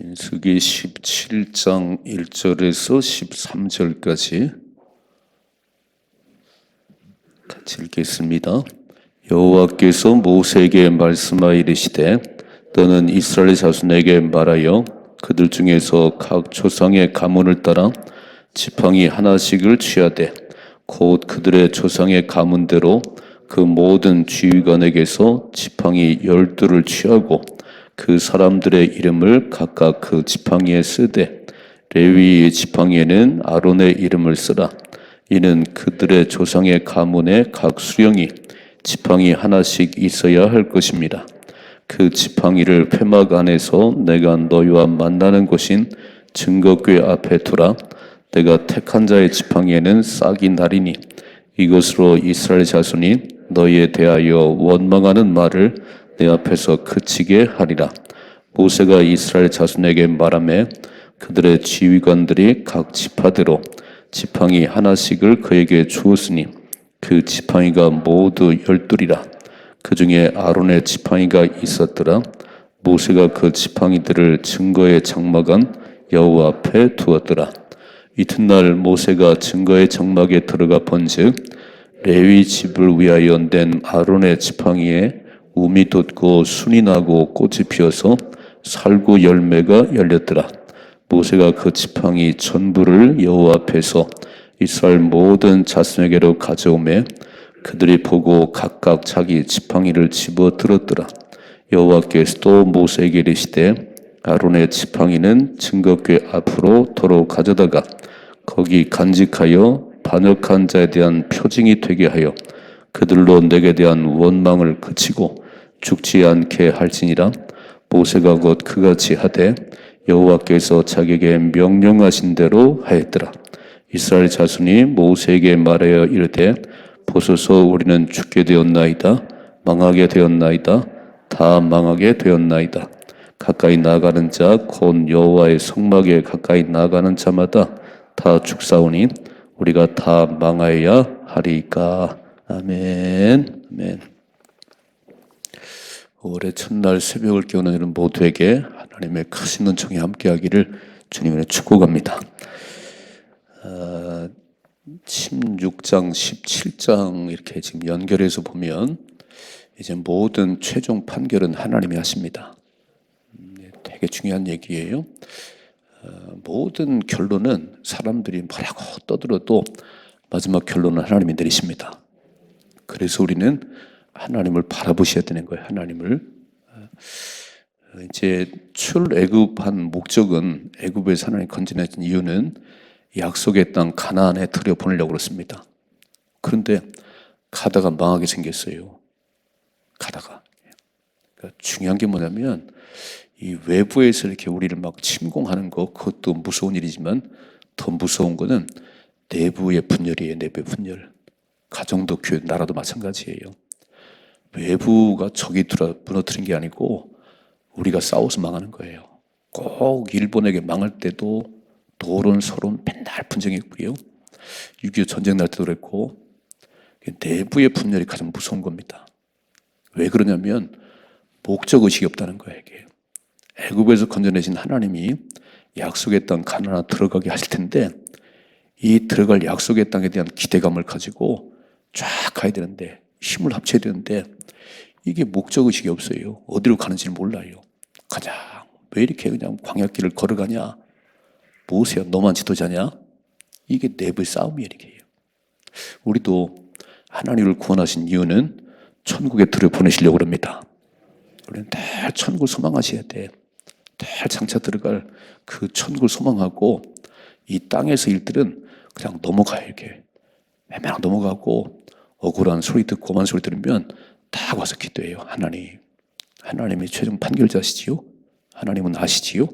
민수기 17장 1절에서 13절까지 같이 읽겠습니다. 여호와께서 모세에게 말씀하여 이르시되 너는 이스라엘 자손에게 말하여 그들 중에서 각 조상의 가문을 따라 지팡이 하나씩을 취하되 곧 그들의 조상의 가문대로 그 모든 지휘관에게서 지팡이 열두를 취하고 그 사람들의 이름을 각각 그 지팡이에 쓰되 레위의 지팡이에는 아론의 이름을 쓰라. 이는 그들의 조상의 가문의 각 수령이 지팡이 하나씩 있어야 할 것입니다. 그 지팡이를 회막 안에서 내가 너희와 만나는 곳인 증거궤 앞에 두라. 내가 택한 자의 지팡이에는 싹이 나리니 이것으로 이스라엘 자손이 너희에 대하여 원망하는 말을 내 앞에서 그치게 하리라. 모세가 이스라엘 자손에게 말하매 그들의 지휘관들이 각 지파대로 지팡이 하나씩을 그에게 주었으니 그 지팡이가 모두 열둘이라. 그 중에 아론의 지팡이가 있었더라. 모세가 그 지팡이들을 증거의 장막안 여호와 앞에 두었더라. 이튿날 모세가 증거의 장막에 들어가 본즉 레위 집을 위하여 낸 아론의 지팡이에 우미 돋고 순이 나고 꽃이 피어서 살구 열매가 열렸더라. 모세가 그 지팡이 전부를 여호와 앞에서 이스라엘 모든 자손에게로 가져오매 그들이 보고 각각 자기 지팡이를 집어 들었더라. 여호와께서 또 모세에게 이르시되 아론의 지팡이는 증거궤 앞으로 도로 가져다가 거기 간직하여 반역한 자에 대한 표징이 되게 하여 그들로 내게 대한 원망을 그치고 죽지 않게 할지니라. 모세가 곧 그같이 하되 여호와께서 자기에게 명령하신 대로 하였더라. 이스라엘 자손이 모세에게 말하여 이르되 보소서 우리는 죽게 되었나이다. 망하게 되었나이다. 다 망하게 되었나이다. 가까이 나가는 자 곧 여호와의 성막에 가까이 나가는 자마다 다 죽사오니 우리가 다 망하여야 하리까. 아멘. 아멘 올해 첫날 새벽을 깨우는 이런 모두에게 하나님의 크신 은총이 함께하기를 주님의 축복합니다. 아, 16장, 17장 이렇게 지금 연결해서 보면 이제 모든 최종 판결은 하나님이 하십니다. 음, 네, 되게 중요한 얘기예요. 어, 모든 결론은 사람들이 뭐라고 떠들어도 마지막 결론은 하나님이 내리십니다. 그래서 우리는 하나님을 바라보셔야 되는 거예요. 하나님을 어, 이제 출애굽한 목적은 애굽에서 하나님 건져내신 이유는 약속의 땅 가나안에 들여 보내려고 그렇습니다. 그런데 가다가 망하게 생겼어요. 가다가 그러니까 중요한 게 뭐냐면 이 외부에서 이렇게 우리를 막 침공하는 거 그것도 무서운 일이지만 더 무서운 거는 내부의 분열이에요. 내부의 분열. 가정도 교회 나라도 마찬가지예요. 외부가 적이 무너뜨린 게 아니고 우리가 싸워서 망하는 거예요. 꼭 일본에게 망할 때도 도론 서론 맨날 분쟁했고요. 6.25 전쟁 날 때도 그랬고 내부의 분열이 가장 무서운 겁니다. 왜 그러냐면 목적 의식이 없다는 거예요. 이게. 애굽에서 건져내신 하나님이 약속의 땅 가나안 들어가게 하실 텐데 이 들어갈 약속의 땅에 대한 기대감을 가지고 쫙 가야 되는데 힘을 합쳐야 되는데 이게 목적 의식이 없어요. 어디로 가는지를 몰라요. 가장 왜 이렇게 그냥 광야길을 걸어가냐? 모세야 너만 지도자냐? 이게 내부의 싸움이에요. 이렇게. 우리도 하나님을 구원하신 이유는 천국에 들여보내시려고 합니다. 우리는 늘 천국을 소망하셔야 돼. 늘 장차 들어갈 그 천국을 소망하고 이 땅에서 일들은 그냥 넘어가요. 이렇게. 매매랑 넘어가고 억울한 소리 듣고 고만 소리 들으면 다 와서 기도해요. 하나님. 하나님이 최종 판결자시지요? 하나님은 아시지요?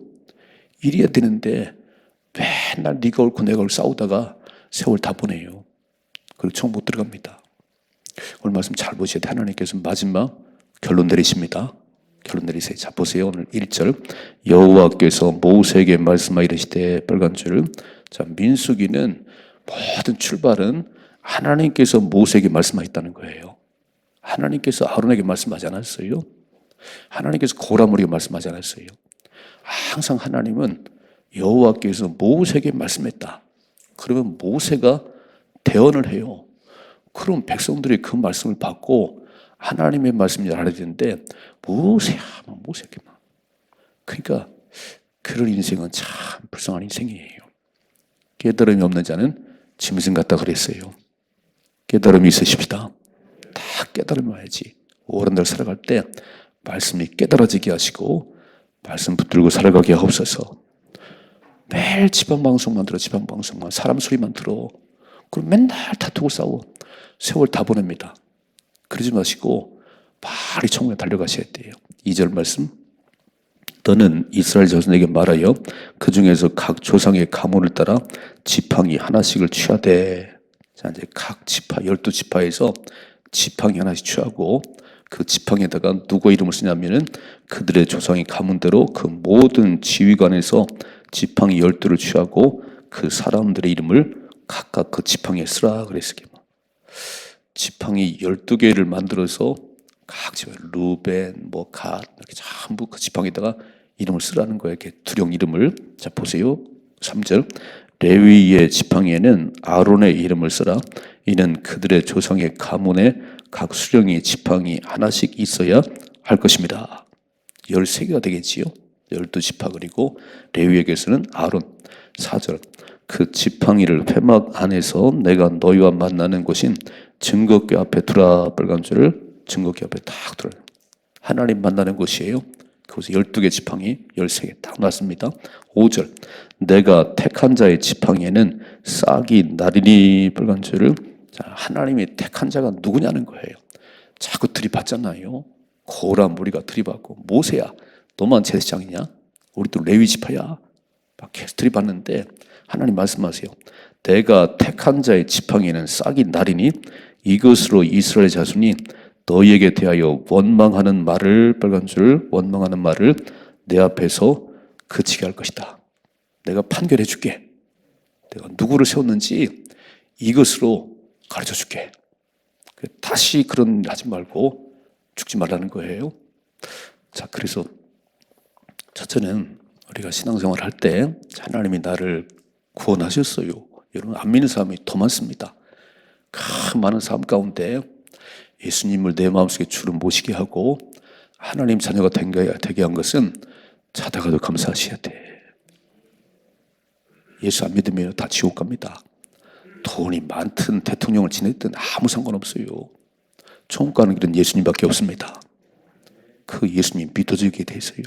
이래야 되는데 맨날 네가 옳고 내가 옳고 싸우다가 세월 다 보내요. 그리고 천국 못 들어갑니다. 오늘 말씀 잘 보셔야 돼. 하나님께서 마지막 결론 내리십니다. 결론 내리세요. 자 보세요. 오늘 1절 여호와께서 모세에게 말씀하여 이르시되 빨간 줄. 자 민수기는 모든 출발은 하나님께서 모세에게 말씀하셨다는 거예요. 하나님께서 아론에게 말씀하지 않았어요. 하나님께서 고라물에게 말씀하지 않았어요. 항상 하나님은 여호와께서 모세에게 말씀했다. 그러면 모세가 대언을 해요. 그럼 백성들이 그 말씀을 받고 하나님의 말씀을 알아야 되는데 모세야, 막 모세에게만. 그러니까 그런 인생은 참 불쌍한 인생이에요. 깨달음이 없는 자는 짐승 같다 그랬어요. 깨달음이 있으십시다. 다 깨달음 와야지. 어른들 살아갈 때 말씀이 깨달아지게 하시고 말씀 붙들고 살아가게 하옵소서. 매일 지방 방송만 들어 지방 방송만 사람 소리만 들어. 그럼 맨날 다투고 싸워. 세월 다 보냅니다. 그러지 마시고 빨리 천국에 달려가셔야 돼요. 2절 말씀. 너는 이스라엘 자손에게 말하여 그 중에서 각 조상의 가문을 따라 지팡이 하나씩을 취하되 자 이제 각 지파 열두 지파에서 지팡이 하나씩 취하고 그 지팡이에다가 누구 이름을 쓰냐면은 그들의 조상의 가문대로 그 모든 지휘관에서 지팡이 열두를 취하고 그 사람들의 이름을 각각 그 지팡이에 쓰라 그랬어요. 지팡이 12개를 만들어서 각 지팡이 루벤 뭐 갓 이렇게 전부 그 지팡이에다가 이름을 쓰라는 거예요. 이렇게 두령 이름을 자 보세요. 3절 레위의 지팡이에는 아론의 이름을 쓰라. 이는 그들의 조상의 가문에 각 수령의 지팡이 하나씩 있어야 할 것입니다. 13개가 되겠지요. 12지파 그리고 레위에게서는 아론 4절 그 지팡이를 회막 안에서 내가 너희와 만나는 곳인 증거궤 앞에 두라 빨간 줄을 증거궤 앞에 딱 두라 하나님 만나는 곳이에요. 그곳에 12개 지팡이 13개 딱 놨습니다. 5절 내가 택한 자의 지팡이에는 싹이 나리니 빨간 줄을 자, 하나님이 택한 자가 누구냐는 거예요. 자꾸 들이받잖아요. 고라 무리가 들이받고 모세야 너만 제사장이냐? 우리도 레위 지파야. 막 계속 들이받는데 하나님 말씀하세요. 내가 택한 자의 지팡이는 싹이 나리니 이것으로 이스라엘 자손이 너희에게 대하여 원망하는 말을 빨간 줄 원망하는 말을 내 앞에서 그치게 할 것이다. 내가 판결해 줄게. 내가 누구를 세웠는지 이것으로 가르쳐 줄게. 다시 그런 일 하지 말고 죽지 말라는 거예요. 자, 그래서 첫째는 우리가 신앙생활 할 때 하나님이 나를 구원하셨어요. 여러분 안 믿는 사람이 더 많습니다. 그 많은 삶 가운데 예수님을 내 마음속에 주로 모시게 하고 하나님 자녀가 되게 한 것은 자다가도 감사하셔야 돼. 예수 안 믿으면 다 지옥 갑니다. 돈이 많든 대통령을 지냈든 아무 상관없어요. 천국 가는 길은 예수님밖에 없습니다. 그 예수님 믿어지게 되세요.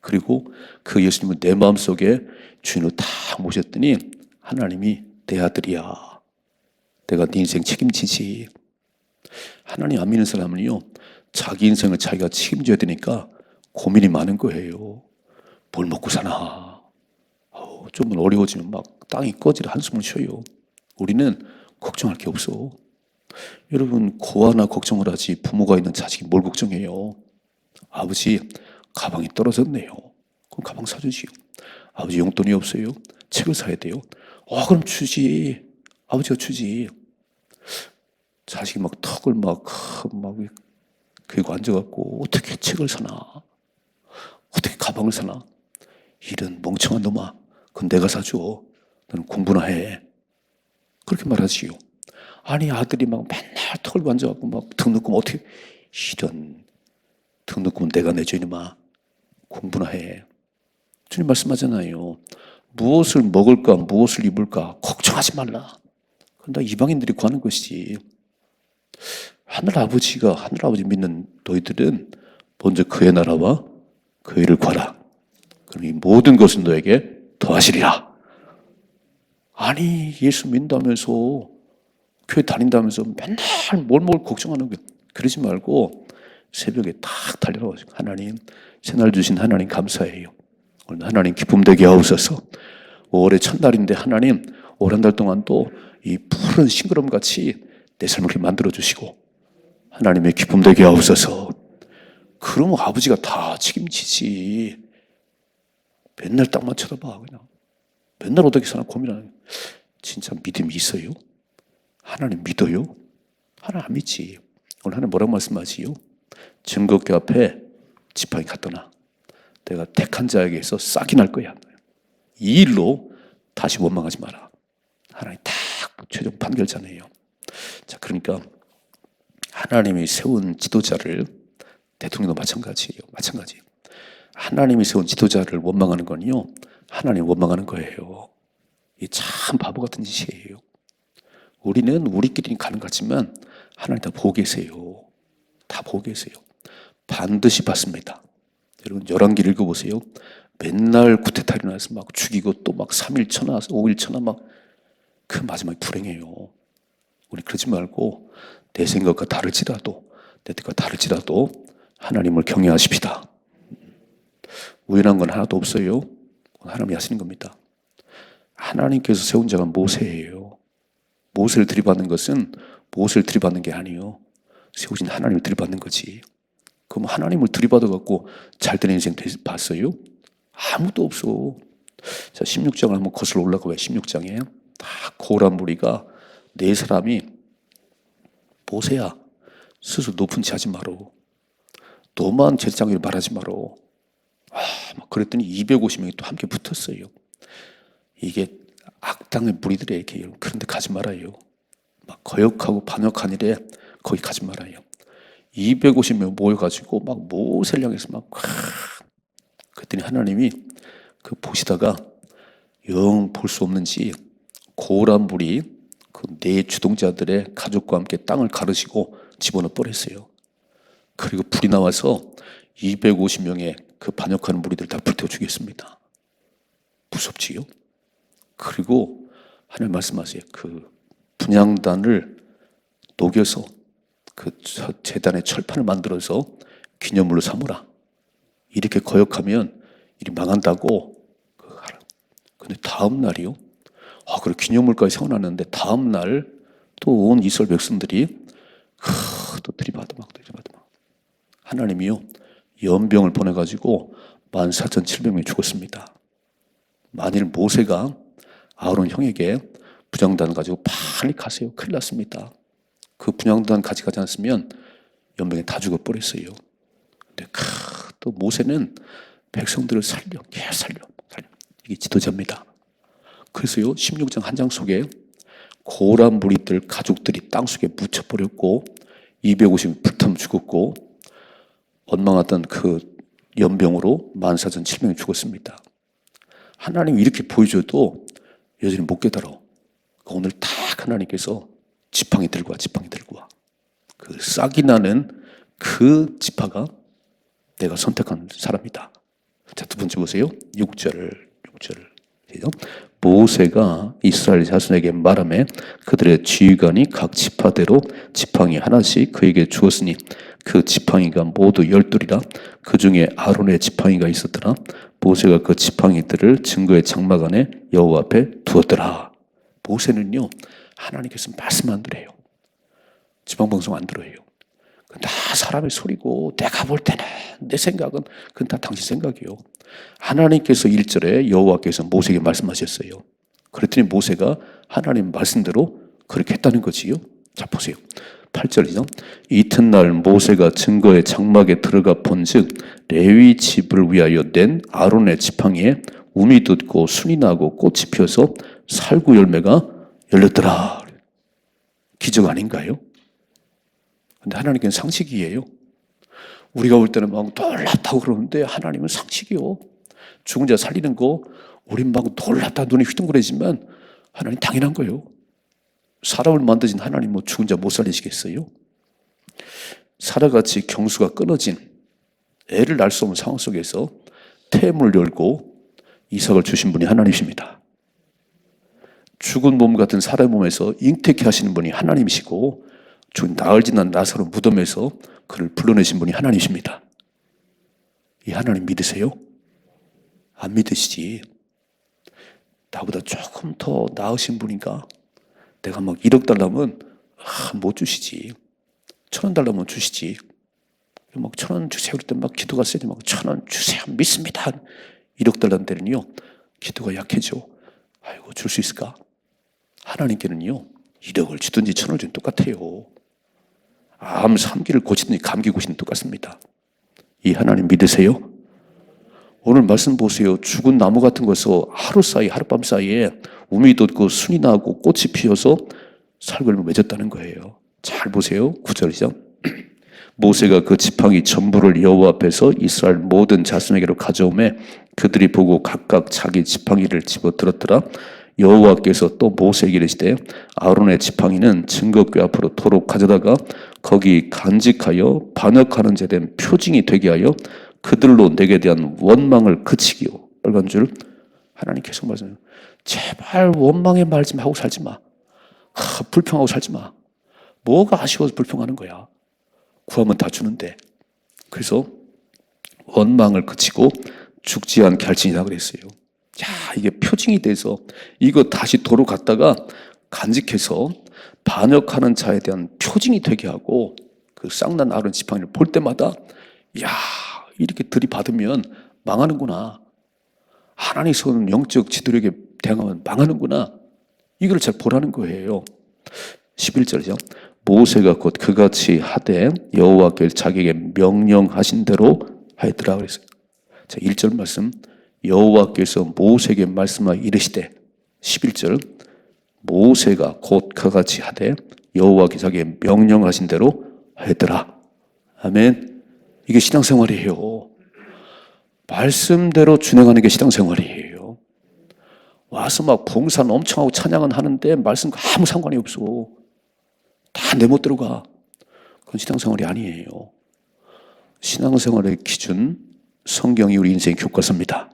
그리고 그 예수님은 내 마음속에 주인으로 다 모셨더니 하나님이 내 아들이야. 내가 네 인생 책임지지. 하나님 안 믿는 사람은요, 자기 인생을 자기가 책임져야 되니까 고민이 많은 거예요. 뭘 먹고 사나. 좀 어려워지면 막 땅이 꺼지라 한숨을 쉬어요. 우리는 걱정할 게 없어. 여러분, 고아나 걱정을 하지 부모가 있는 자식이 뭘 걱정해요? 아버지, 가방이 떨어졌네요. 그럼 가방 사주지요. 아버지 용돈이 없어요. 책을 사야 돼요. 어, 그럼 주지. 아버지가 주지. 자식이 막 턱을 막, 막, 그리고 앉아갖고, 어떻게 책을 사나? 어떻게 가방을 사나? 이런 멍청한 놈아. 그건 내가 사줘. 너는 공부나 해. 그렇게 말하지요. 아니, 아들이 막 맨날 턱을 앉아갖고 막 등록금 어떻게, 이런 등록금은 내가 내줘, 이놈아. 공부나 해. 주님 말씀하잖아요. 무엇을 먹을까, 무엇을 입을까, 걱정하지 말라. 그런다 이방인들이 구하는 것이지. 하늘 아버지가, 하늘 아버지 믿는 너희들은 먼저 그의 나라와 그 일을 구하라. 그럼 이 모든 것은 너에게 더하시리라. 아니, 예수 믿는다면서, 교회 다닌다면서 맨날 뭘뭘 걱정하는 거 그러지 말고 새벽에 딱 달려가지고 하나님, 새날 주신 하나님 감사해요. 오늘 하나님 기쁨 되게 하옵소서. 5월의 첫날인데 하나님 올한달 동안 또 이 푸른 싱그럼 같이 내 삶을 이렇게 만들어 주시고 하나님의 기쁨 되게 하옵소서. 그러면 아버지가 다 책임지지. 맨날 딱만 쳐다봐 그냥. 맨날 어떻게 사나 고민하는. 진짜 믿음이 있어요? 하나님 믿어요? 하나님 안 믿지. 오늘 하나님 뭐라고 말씀하지요? 증거교 앞에 지팡이 갖다 놔. 내가 택한 자에게서 싹이 날 거야. 이 일로 다시 원망하지 마라. 하나님 딱 최종 판결자네요. 자, 그러니까 하나님이 세운 지도자를 대통령도 마찬가지예요. 마찬가지. 하나님이 세운 지도자를 원망하는 건요. 하나님 원망하는 거예요. 이참 바보 같은 짓이에요. 우리는 우리끼리 가는 것 같지만 하나님 다 보고 계세요. 다 보고 계세요. 반드시 받습니다. 여러분 열왕기를 읽어보세요. 맨날 구태타 일어나서 막 죽이고 또 막 3일 천하, 5일 천하 막그 마지막에 불행해요. 우리 그러지 말고 내 생각과 다를지라도 내 뜻과 다를지라도 하나님을 경외하십시다. 우연한 건 하나도 없어요. 하나님이 하시는 겁니다. 하나님께서 세운 자가 모세예요. 모세를 들이받는 것은 모세를 들이받는 게 아니요. 세우신 하나님을 들이받는 거지. 그럼 하나님을 들이받아 갖고 잘된 인생 되- 봤어요? 아무도 없어. 자, 16장을 한번 거슬러 올라가 봐요. 16장에 다 고란 무리가 네 사람이 모세야 스스로 높은 지 하지 마로. 너만 제사장을 말하지 마로. 아, 막 그랬더니 250명이 또 함께 붙었어요. 이게 악당의 무리들의 이렇게 그런 데 가지 말아요. 막 거역하고 반역한 일에 거기 가지 말아요. 250명 모여가지고 막 모세를 향해서 막 크. 그랬더니 하나님이 그 보시다가 영 볼 수 없는지 고란 불이 그 네 주동자들의 가족과 함께 땅을 가르시고 집어넣어 버렸어요. 그리고 불이 나와서 250명의 그 반역하는 무리들 다 불태워 죽였습니다. 무섭지요? 그리고 하나님 말씀하세요. 그 분양단을 녹여서 그 저- 재단의 철판을 만들어서 기념물로 삼으라. 이렇게 거역하면 일이 망한다고 그 하라. 근데 다음 날이요. 아, 그래 기념물까지 세워놨는데 다음 날 또 온 이스라엘 백성들이 크, 또 들이받아 막 들이받아 막 하나님이요 연병을 보내가지고 만 사천 칠백 명이 죽었습니다. 만일 모세가 아론 형에게 부장단 가지고 빨리 가세요. 큰일 났습니다. 그 분양단 가져가지 않았으면 연병에 다 죽어버렸어요. 근데 크, 또 모세는 백성들을 살려, 예, 살려, 살려. 이게 지도자입니다. 그래서요, 16장 한 장 속에 고란 무리들 가족들이 땅 속에 묻혀버렸고, 250이 불타면 죽었고, 원망하던 그 연병으로 14,700이 죽었습니다. 하나님이 이렇게 보여줘도 여전히 못 깨달아. 오늘 딱 하나님께서 지팡이 들고 와, 지팡이 들고 와. 그 싹이 나는 그 지파가 내가 선택한 사람이다. 자, 두 번째 보세요. 6절, 6절. 모세가 이스라엘 자손에게 말하며 그들의 지휘관이 각 지파대로 지팡이 하나씩 그에게 주었으니 그 지팡이가 모두 열둘이라 그 중에 아론의 지팡이가 있었더라 모세가 그 지팡이들을 증거의 장막 안에 여호와 앞에 두었더라 모세는요 하나님께서 말씀 안 들어요 지방방송 안 들어요 그건 다 사람의 소리고 내가 볼 때는 내 생각은 그건 다 당신 생각이요. 하나님께서 1절에 여호와께서 모세에게 말씀하셨어요. 그랬더니 모세가 하나님 말씀대로 그렇게 했다는 거지요. 자 보세요. 8절이죠. 이튿날 모세가 증거의 장막에 들어가 본즉 레위 집을 위하여 낸 아론의 지팡이에 움이 돋고 순이 나고 꽃이 피어서 살구 열매가 열렸더라. 기적 아닌가요? 근데 하나님께는 상식이에요. 우리가 볼 때는 막 놀랍다고 그러는데 하나님은 상식이요. 죽은 자 살리는 거 우린 막 놀랍다 눈이 휘둥그레지만 하나님 당연한 거예요. 사람을 만드신 하나님 뭐 죽은 자 못 살리시겠어요? 사라같이 경수가 끊어진 애를 낳을 수 없는 상황 속에서 태물 열고 이삭을 주신 분이 하나님이십니다. 죽은 몸 같은 사람의 몸에서 잉태케 하시는 분이 하나님이시고 죽은 나흘 지난 나사로 무덤에서 그를 불러내신 분이 하나님이십니다. 이 하나님 믿으세요? 안 믿으시지. 나보다 조금 더 나으신 분인가? 내가 막 1억 달라면 아, 못 주시지. 천 원 달라면 주시지. 막 천 원 주세요. 그럴 때막 기도가 세지 막천 원 주세요. 믿습니다. 1억 달라는 데는요. 기도가 약해져. 아이고 줄 수 있을까? 하나님께는요. 1억을 주든지 천을 주든 똑같아요. 암 3기를 고치든지 감기 고치든 똑같습니다. 이 하나님 믿으세요? 오늘 말씀 보세요. 죽은 나무 같은 것에서 하루 사이, 하룻밤 사이에 우미 돋고 순이 나고 꽃이 피어서 살걸 맺었다는 거예요. 잘 보세요. 구절이죠. 모세가 그 지팡이 전부를 여호와 앞에서 이스라엘 모든 자손에게로 가져오매 그들이 보고 각각 자기 지팡이를 집어 들었더라. 여호와께서 또 모세에게 이르시되 아론의 지팡이는 증거궤 앞으로 도로 가져다가 거기 간직하여 반역하는 자된 표징이 되게 하여 그들로 내게 대한 원망을 그치기요. 빨간 줄 하나님 계속 말씀해요. 제발 원망의 말 좀 하고 살지 마. 하, 불평하고 살지 마. 뭐가 아쉬워서 불평하는 거야. 구하면 다 주는데. 그래서 원망을 그치고 죽지 않게 할지니라 그랬어요. 야, 이게 표징이 돼서 이거 다시 도로 갔다가 간직해서 반역하는 자에 대한 표징이 되게 하고 그 쌍난 아론 지팡이를 볼 때마다 야, 이렇게 들이받으면 망하는구나. 하나님 손은 영적 지도력에 대항하면 망하는구나. 이걸 잘 보라는 거예요. 11절이죠. 모세가 곧 그같이 하되 여호와께 자기에게 명령하신 대로 하였더라 그랬어요. 자, 1절 말씀 여호와께서 모세에게 말씀하여 이르시되 11절 모세가 곧 그같이 하되 여호와께 자기에게 명령하신 대로 하였더라. 아멘. 이게 신앙생활이에요. 말씀대로 준행하는 게 신앙생활이에요. 와서 막 봉사는 엄청 하고 찬양은 하는데 말씀과 아무 상관이 없어. 다 내 멋대로 가. 그건 신앙생활이 아니에요. 신앙생활의 기준, 성경이 우리 인생 교과서입니다.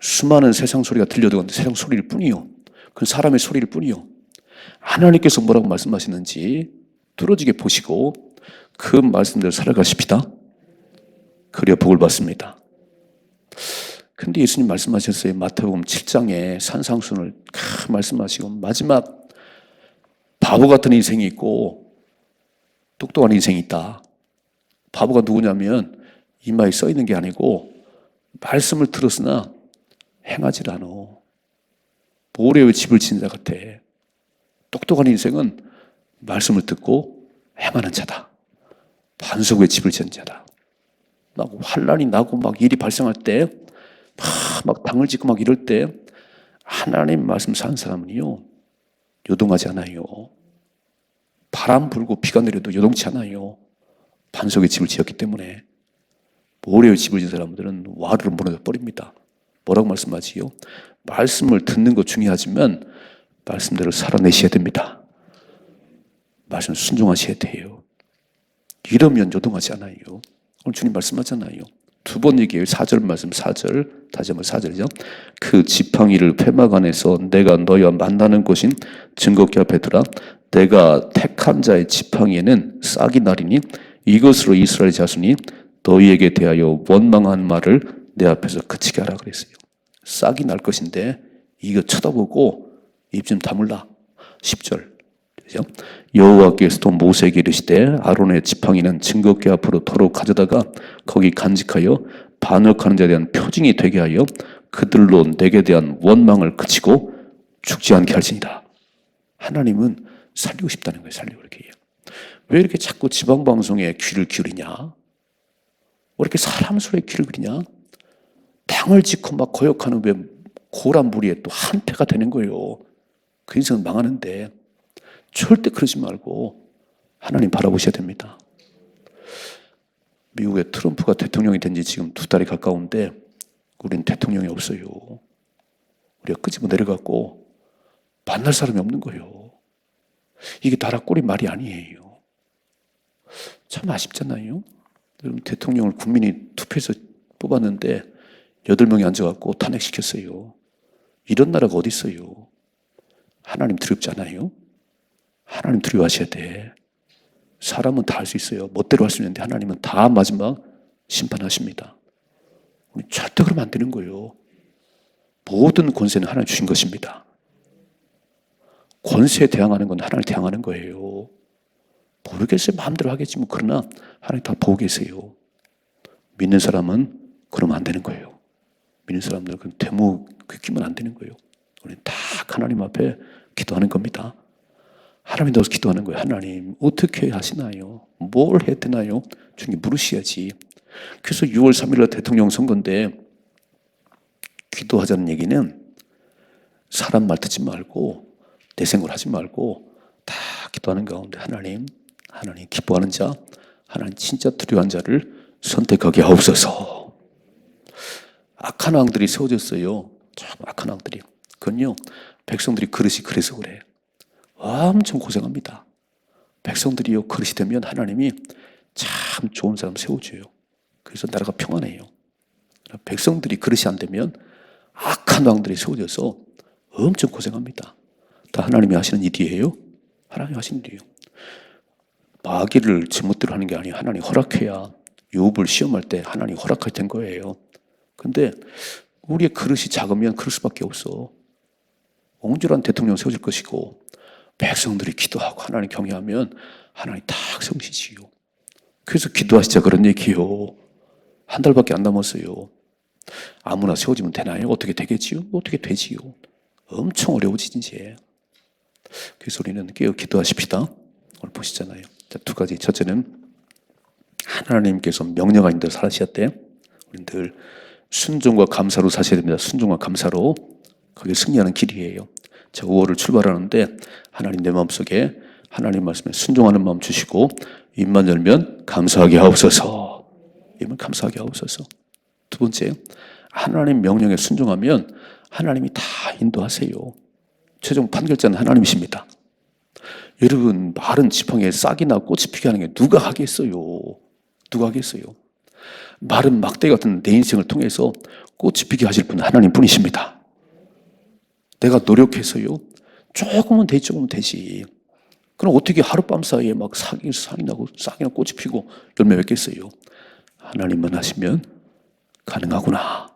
수많은 세상 소리가 들려도 세상 소리일 뿐이요. 그건 사람의 소리일 뿐이요. 하나님께서 뭐라고 말씀하시는지 뚫어지게 보시고 그 말씀대로 살아가십시다. 그래야 복을 받습니다. 근데 예수님 말씀하셨어요. 마태복음 7장에 산상순을 크 말씀하시고 마지막 바보 같은 인생이 있고 똑똑한 인생이 있다. 바보가 누구냐면 이마에 써 있는 게 아니고 말씀을 들었으나 행하지 않아. 모래의 집을 지는 자 같아. 똑똑한 인생은 말씀을 듣고 행하는 자다. 반석의 집을 자다. 막 환란이 나고 막 일이 발생할 때, 막, 막 당을 짓고 막 이럴 때, 하나님 말씀 사는 사람은요, 요동하지 않아요. 바람 불고 비가 내려도 요동치 않아요. 반석의 집을 지었기 때문에. 모래의 집을 지은 사람들은 와르르 무너져 버립니다. 뭐라고 말씀하지요? 말씀을 듣는 것 중요하지만, 말씀대로 살아내셔야 됩니다. 말씀 순종하셔야 돼요. 이러면 요동하지 않아요. 오늘 주님 말씀하잖아요. 두 번 얘기해요. 4절 말씀 4절 다시 한번 4절이죠. 그 지팡이를 회막 안에서 내가 너희와 만나는 곳인 앞에 두라. 내가 택한 자의 지팡이에는 싹이 나리니 이것으로 이스라엘 자손이 너희에게 대하여 원망한 말을 내 앞에서 그치게 하라 그랬어요. 싹이 날 것인데 이거 쳐다보고 입 좀 다물라. 10절. 그죠? 여호와께서 도 모세에게 이르시되 아론의 지팡이는 증거궤 앞으로 도로 가져다가 거기 간직하여 반역하는 자에 대한 표징이 되게 하여 그들로 내게 대한 원망을 그치고 죽지 않게 할지니라. 하나님은 살리고 싶다는 거예요. 살리고 이렇게. 왜 이렇게 자꾸 지방 방송에 귀를 기울이냐? 왜 이렇게 사람 소리에 귀를 기울이냐? 당을 짓고 막 거역하는 왜 고란 무리에 또 한패가 되는 거예요. 그 인생은 망하는데 절대 그러지 말고 하나님 바라보셔야 됩니다. 미국의 트럼프가 대통령이 된 지 지금 두 달이 가까운데 우리는 대통령이 없어요. 우리가 끄집어 내려갔고 만날 사람이 없는 거예요. 이게 나라 꼴이 말이 아니에요. 참 아쉽잖아요. 여러분 대통령을 국민이 투표해서 뽑았는데 여덟 명이 앉아갖고 탄핵시켰어요. 이런 나라가 어디 있어요? 하나님 두렵지 않아요? 하나님 두려워하셔야 돼. 사람은 다 할 수 있어요. 멋대로 할 수 있는데 하나님은 다 마지막 심판하십니다. 우리 절대 그러면 안 되는 거예요. 모든 권세는 하나님 주신 것입니다. 권세에 대항하는 건 하나님 대항하는 거예요. 모르겠어요. 마음대로 하겠지 뭐 그러나 하나님 다 보고 계세요. 믿는 사람은 그러면 안 되는 거예요. 믿는 사람들은 그 대목 끼면 안 되는 거예요. 우리는 다 하나님 앞에 기도하는 겁니다. 하나님 넣어서 기도하는 거예요. 하나님, 어떻게 하시나요? 뭘 되나요? 주님 물으셔야지. 그래서 6월 3일 대통령 선거인데 기도하자는 얘기는 사람 말 듣지 말고 내 생각을 하지 말고 다 기도하는 가운데 하나님, 하나님 기뻐하는 자, 하나님 진짜 두려워한 자를 선택하게 하옵소서. 악한 왕들이 세워졌어요. 참 악한 왕들이. 그건요, 백성들이 그릇이 그래서 그래. 엄청 고생합니다. 백성들이요, 그릇이 되면 하나님이 참 좋은 사람 세워줘요. 그래서 나라가 평안해요. 백성들이 그릇이 안 되면 악한 왕들이 세워져서 엄청 고생합니다. 다 하나님이 하시는 일이에요. 하나님이 하시는 일이에요. 마귀를 제멋대로 하는 게 아니에요. 하나님 허락해야 욥을 시험할 때 하나님 허락할 된 거예요. 근데 우리의 그릇이 작으면 그럴 수밖에 없어. 옹졸한 대통령 세워질 것이고 백성들이 기도하고 하나님 경외하면 하나님 딱 세우시지요. 그래서 기도하시자 그런 얘기요. 한 달밖에 안 남았어요. 아무나 세워지면 되나요? 어떻게 되겠지요? 어떻게 되지요? 엄청 어려워지지 이제. 그래서 우리는 깨어 기도하십시다. 오늘 보시잖아요. 자, 두 가지. 첫째는 하나님께서 명령하신 대로 살으셨대. 우리는 늘 순종과 감사로 사셔야 됩니다. 순종과 감사로. 그게 승리하는 길이에요. 자, 5월을 출발하는데 하나님 내 마음속에 하나님 말씀에 순종하는 마음 주시고 입만 열면 감사하게 하옵소서. 입만 감사하게 하옵소서. 두 번째, 하나님 명령에 순종하면 하나님이 다 인도하세요. 최종 판결자는 하나님이십니다. 여러분, 마른 지팡이에 싹이나 꽃이 피게 하는 게 누가 하겠어요? 누가 하겠어요? 마른 막대 같은 내 인생을 통해서 꽃이 피게 하실 분은 하나님 뿐이십니다. 내가 노력해서요. 조금은 되지, 조금은 되지. 그럼 어떻게 하룻밤 사이에 막 싹이, 싹이 나고 싹이나 꽃이 피고 열매 맺겠어요? 하나님만 하시면 가능하구나.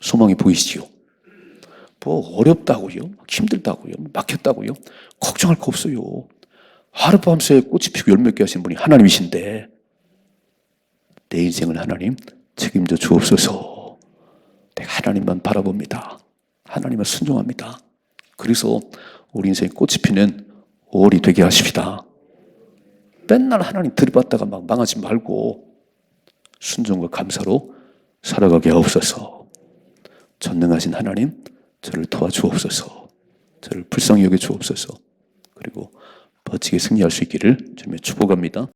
소망이 보이시지요? 뭐 어렵다고요? 힘들다고요? 막혔다고요? 걱정할 거 없어요. 하룻밤 새에 꽃이 피고 열매 맺게 하신 분이 하나님이신데 내 인생을 하나님 책임져 주옵소서. 내가 하나님만 바라봅니다. 하나님만 순종합니다. 그래서 우리 인생에 꽃이 피는 5월이 되게 하십시다. 맨날 하나님 들이받다가 막 망하지 말고 순종과 감사로 살아가게 하옵소서. 전능하신 하나님, 저를 도와주옵소서. 저를 불쌍히 여겨 주옵소서. 그리고 멋지게 승리할 수 있기를 주님의 축복합니다.